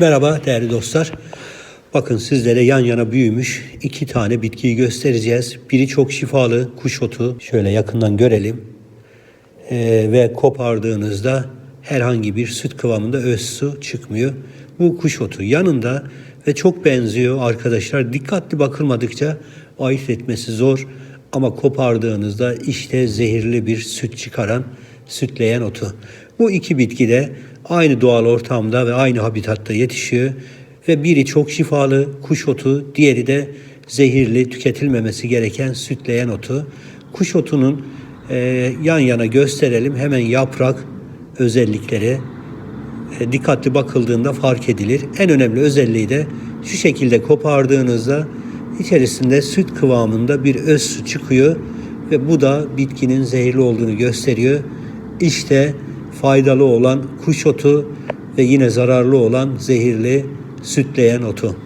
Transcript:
Merhaba değerli dostlar. Bakın sizlere yan yana büyümüş iki tane bitkiyi göstereceğiz. Biri çok şifalı kuş otu. Şöyle yakından görelim. Ee, ve kopardığınızda herhangi bir süt kıvamında öz su çıkmıyor. Bu kuş otu yanında ve çok benziyor arkadaşlar. Dikkatli bakılmadıkça ayırt etmesi zor. Ama kopardığınızda işte zehirli bir süt çıkaran sütleyen otu. Bu iki bitki de aynı doğal ortamda ve aynı habitatta yetişiyor ve biri çok şifalı kuş otu, diğeri de zehirli tüketilmemesi gereken sütleyen otu. Kuş otunun e, yan yana gösterelim hemen yaprak özellikleri e, dikkatli bakıldığında fark edilir. En önemli özelliği de şu şekilde kopardığınızda içerisinde süt kıvamında bir öz su çıkıyor ve bu da bitkinin zehirli olduğunu gösteriyor. İşte faydalı olan kuş otu ve yine zararlı olan zehirli sütleyen otu.